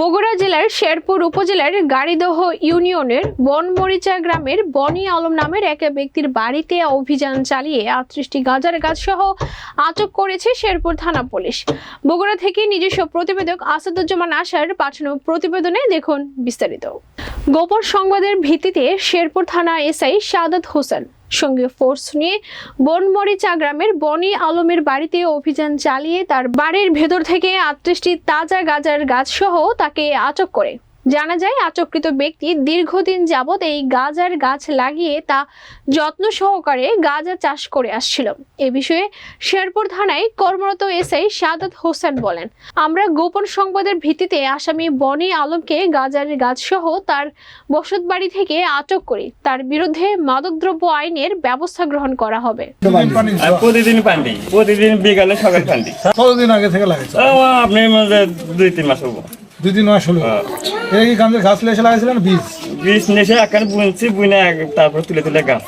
বগুড়া জেলার শেরপুর উপজেলার গাড়িদহ ইউনিয়নের বনমরিচা গ্রামের বনি আলম নামের এক ব্যক্তির বাড়িতে অভিযান চালিয়ে আটত্রিশটি গাজার গাছ সহ আটক করেছে শেরপুর থানা পুলিশ। বগুড়া থেকে নিজস্ব প্রতিবেদক আসাদুজ্জামান আশার পাঠানো প্রতিবেদনে দেখুন বিস্তারিত। গোপন সংবাদের ভিত্তিতে শেরপুর থানা এসআই সাদাত হোসেন সঙ্গে ফোর্স নিয়ে বনমরিচা গ্রামের বনি আলমের বাড়িতে অভিযান চালিয়ে তার বাড়ির ভেতর থেকে আটত্রিশটি তাজা গাজার গাছসহ তাকে আটক করে। জানা যায় আটককৃত ব্যক্তি দীর্ঘদিন যাবৎ এই গাজার গাছ লাগিয়ে তা যত্ন সহকারে গাজা চাষ করে আসছিল। এ বিষয়ে শেরপুর থানায় কর্মরত এসআই সাদাত হোসেন বলেন আমরা গোপন সংবাদের ভিত্তিতে আসামি বনি আলমকে গাজার গাছ সহ তার বসতবাড়ি থেকে আটক করি। তার বিরুদ্ধে মাদকদ্রব্য আইনের ব্যবস্থা গ্রহণ করা হবে। প্রতিদিন পান দিই প্রতিদিন বিকালে সকাল পান দিই কতদিন আগে থেকে তাও আপনি দুই তিন মাস হব। দুই দিন নয় হলো এটা কি গান্ধীর ঘাস লেসে লাগাইছিলেন বীজ। বীজ নেশে একখানে বুনছি বুনে তারপর তুলে তুলে গাছ।